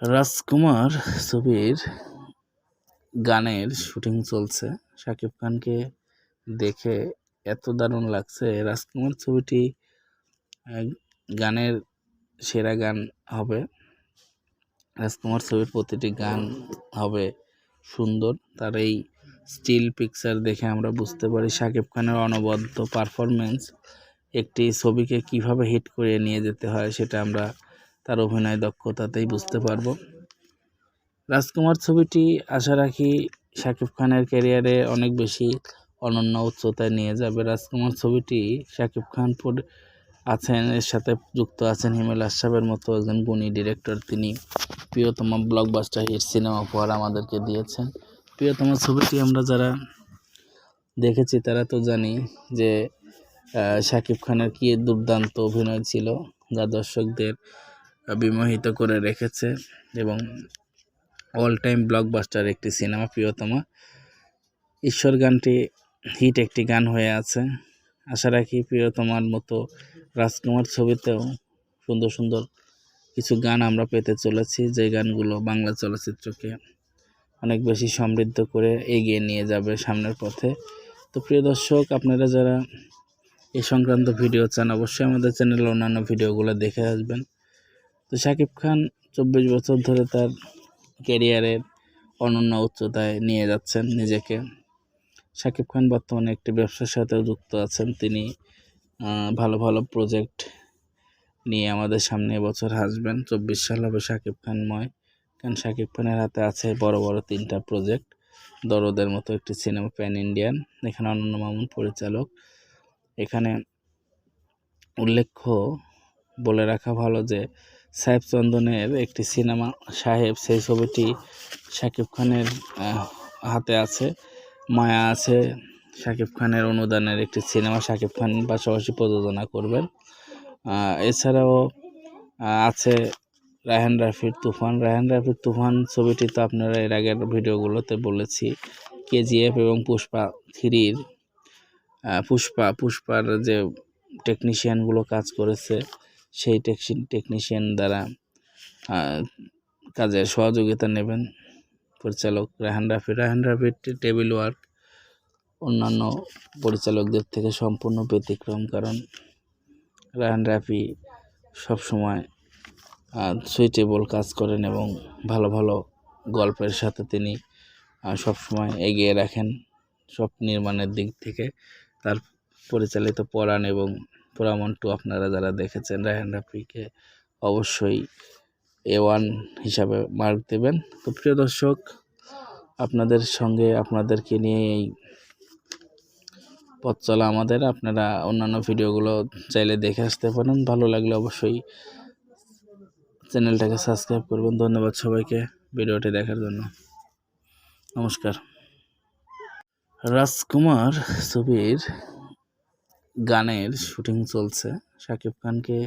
রাজকুমার ছবির গানের শুটিং চলছে। শাকিব খানকে দেখে এত দারুণ লাগছে। রাজকুমার ছবিটি গানের সেরা গান হবে। রাজকুমার ছবির প্রতিটি গান হবে সুন্দর। তার এই স্টিল পিকচার দেখে আমরা বুঝতে পারি শাকিব খানের অনবদ্য পারফরমেন্স একটি ছবিকে কীভাবে হিট করে নিয়ে যেতে হয় সেটা আমরা তার অভিনয় দক্ষতাতেই বুঝতে পারব। রাজকুমার ছবিটি আশা রাখি শাকিব খানের ক্যারিয়ারে অনেক বেশি অনন্য উচ্চতায় নিয়ে যাবে। রাজকুমার ছবিটি শাকিব খান পর- আছেন, এর সাথে যুক্ত আছেন হিমেল আশরাফের মতো একজন গুণী ডিরেক্টর। তিনি প্রিয়তম ব্লকবাস্টার হিট সিনেমা উপহার আমাদেরকে দিয়েছেন। প্রিয়তম ছবিটি আমরা যারা দেখেছি, তারা তো জানি যে শাকিব খানের কি দুর্দান্ত অভিনয় ছিল। যা দর্শকদের বিমোহিত করে রেখেছে এবং অল টাইম ব্লকবাস্টার একটি সিনেমা প্রিয়তমা। ঈশ্বর গানটি হিট একটি গান হয়ে আছে। আশা রাখি প্রিয়তমার মতো রাজকুমার ছবিতেও সুন্দর সুন্দর কিছু গান আমরা পেতে চলেছি, যে গানগুলো বাংলা চলচ্চিত্রকে অনেক বেশি সমৃদ্ধ করে এগিয়ে নিয়ে যাবে সামনের পথে। তো প্রিয় দর্শক, আপনারা যারা এ সংক্রান্ত ভিডিও চান, অবশ্যই আমাদের চ্যানেলে অন্যান্য ভিডিওগুলো দেখে আসবেন। তো শাকিব খান চব্বিশ বছর ধরে তার ক্যারিয়ারের অনন্য উচ্চতায় নিয়ে যাচ্ছেন নিজেকে। শাকিব খান বর্তমানে একটি ব্যবসার সাথেও যুক্ত আছেন। তিনি ভালো ভালো প্রজেক্ট নিয়ে আমাদের সামনে বছর হাসবেন। চব্বিশ সাল হবে শাকিব খানময়। কারণ শাকিব খানের হাতে আছে বড় বড় তিনটা প্রজেক্ট দরদের মতো একটি সিনেমা প্যান ইন্ডিয়ান এখানে অনন্য মামুন পরিচালক। এখানে উল্লেখ্য বলে রাখা ভালো যে সাহেব চন্দনের একটি সিনেমা, সাহেব, সেই ছবিটি শাকিব খানের হাতে আছে, মায়া আছে। শাকিব খানের অনুদানের একটি সিনেমা শাকিব খান পাশাপাশি প্রযোজনা করবেন। এছাড়াও আছে রায়হান রাফির তুফান। রায়হান রাফির তুফান ছবিটি তো আপনারা এর আগের ভিডিওগুলোতে বলেছি। কেজিএফ এবং পুষ্পা থ্রির পুষ্পা, পুষ্পার যে টেকনিশিয়ানগুলো কাজ করেছে সেই টেকনিশিয়ান দ্বারা কাজের সহযোগিতা নেবেন। পরিচালক রাহান রাফি রাহান রাফির টেবিল ওয়ার্ক অন্যান্য পরিচালকদের থেকে সম্পূর্ণ ব্যতিক্রম কারণ রাহান রাফি সবসময় সুইটেবল কাজ করেন এবং ভালো ভালো গল্পের সাথে তিনি সবসময় এগিয়ে রাখেন সব নির্মাণের দিক থেকে। তার পরিচালিত পরাণ এবং পোড়ামন টু আপনারা যারা দেখেছেন রায়হান রাফিকে অবশ্যই এ ওয়ান হিসাবে মার্ক দেবেন। তো প্রিয় দর্শক, আপনাদের সঙ্গে আপনাদেরকে নিয়ে এই পথ চলা আমাদের। আপনারা অন্যান্য ভিডিওগুলো চাইলে দেখে আসতে পারেন। ভালো লাগলে অবশ্যই চ্যানেলটাকে সাবস্ক্রাইব করবেন। ধন্যবাদ সবাইকে ভিডিওটি দেখার জন্য। নমস্কার। রাজকুমার ছবির গানের শুটিং চলছে শাকিব খানকে